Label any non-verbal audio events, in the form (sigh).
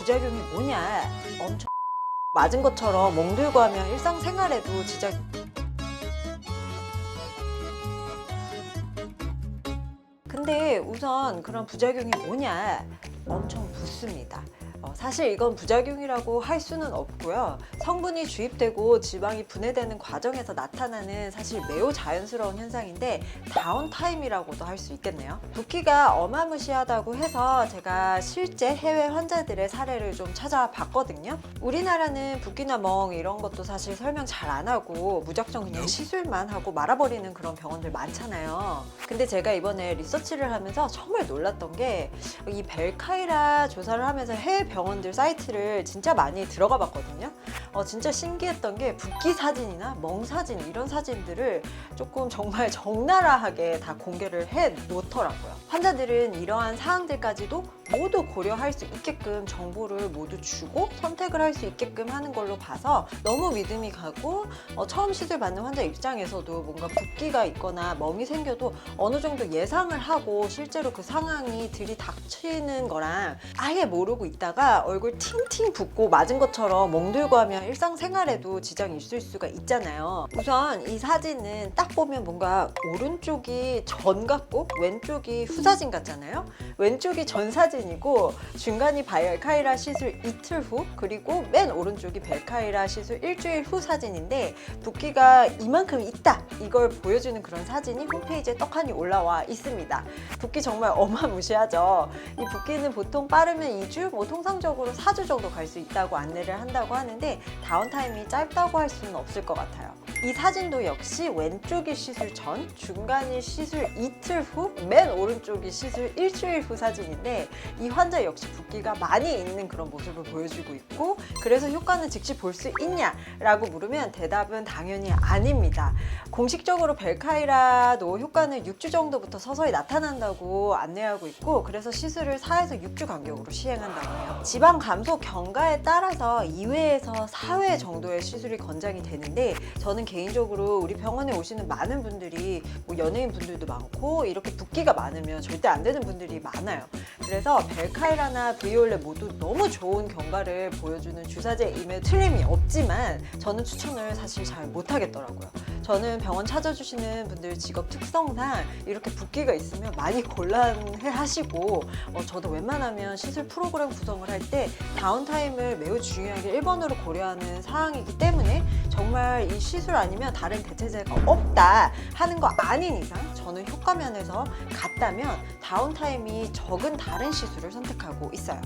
부작용이 뭐냐? 엄청 맞은 것처럼 멍들고 하면 일상생활에도 지장 근데 우선 그런 부작용이 뭐냐? 엄청 붓습니다. 어, 사실 이건 부작용이라고 할 수는 없고요. 성분이 주입되고 지방이 분해되는 과정에서 나타나는 사실 매우 자연스러운 현상인데 다운타임이라고도 할 수 있겠네요. 붓기가 어마무시하다고 해서 제가 실제 해외 환자들의 사례를 좀 찾아봤거든요. 우리나라는 붓기나 멍 이런 것도 사실 설명 잘 안 하고 무작정 그냥 시술만 하고 말아버리는 그런 병원들 많잖아요. 근데 제가 이번에 리서치를 하면서 정말 놀랐던 게 이 벨카이라 조사를 하면서 해외 병원들 사이트를 진짜 많이 들어가 봤거든요. 어, 진짜 신기했던 게 붓기 사진이나 멍 사진 이런 사진들을 조금 정말 적나라하게 다 공개를 해 놓더라고요. 환자들은 이러한 사항들까지도 모두 고려할 수 있게끔 정보를 모두 주고 선택을 할 수 있게끔 하는 걸로 봐서 너무 믿음이 가고 어, 처음 시술 받는 환자 입장에서도 뭔가 붓기가 있거나 멍이 생겨도 어느 정도 예상을 하고 실제로 그 상황이 들이닥치는 거랑 아예 모르고 있다가 얼굴 팅팅 붓고 맞은 것처럼 멍들고 하면 일상생활에도 지장이 있을 수가 있잖아요. 우선 이 사진은 딱 보면 뭔가 오른쪽이 전 같고 왼쪽이 후 사진 같잖아요. 왼쪽이 전 사진 이고 중간이 바이알카이라 시술 이틀 후 그리고 맨 오른쪽이 벨카이라 시술 일주일 후 사진인데 붓기가 이만큼 있다 이걸 보여주는 그런 사진이 홈페이지에 떡하니 올라와 있습니다. 붓기 정말 (laughs) 어마무시하죠. 이 붓기는 보통 빠르면 2주, 뭐 통상적으로 4주 정도 갈 수 있다고 안내를 한다고 하는데 다운타임이 짧다고 할 수는 없을 것 같아요. 이 사진도 역시 왼쪽이 시술 전, 중간이 시술 이틀 후, 맨 오른쪽이 시술 일주일 후 사진인데 이 환자 역시 붓기가 많이 있는 그런 모습을 보여주고 있고 그래서 효과는 즉시 볼 수 있냐라고 물으면 대답은 당연히 아닙니다. 공식적으로 벨카이라도 효과는 6주 정도부터 서서히 나타난다고 안내하고 있고 그래서 시술을 4에서 6주 간격으로 시행한다고 해요. 지방 감소 경과에 따라서 2회에서 4회 정도의 시술이 권장이 되는데 저는 개인적으로 우리 병원에 오시는 많은 분들이 뭐 연예인 분들도 많고 이렇게 붓기가 많으면 절대 안 되는 분들이 많아요. 그래서 벨카이라나 브이올레 모두 너무 좋은 경과를 보여주는 주사제임에 틀림이 없지만 저는 추천을 사실 잘 못하겠더라고요. 저는 병원 찾아주시는 분들 직업 특성상 이렇게 붓기가 있으면 많이 곤란해 하시고 어, 저도 웬만하면 시술 프로그램 구성을 할 때 다운타임을 매우 중요하게 1번으로 고려하는 사항이기 때문에 정말 이 시술 아니면 다른 대체제가 없다 하는 거 아닌 이상 저는 효과 면에서 같다면 다운타임이 적은 다른 시술을 선택하고 있어요.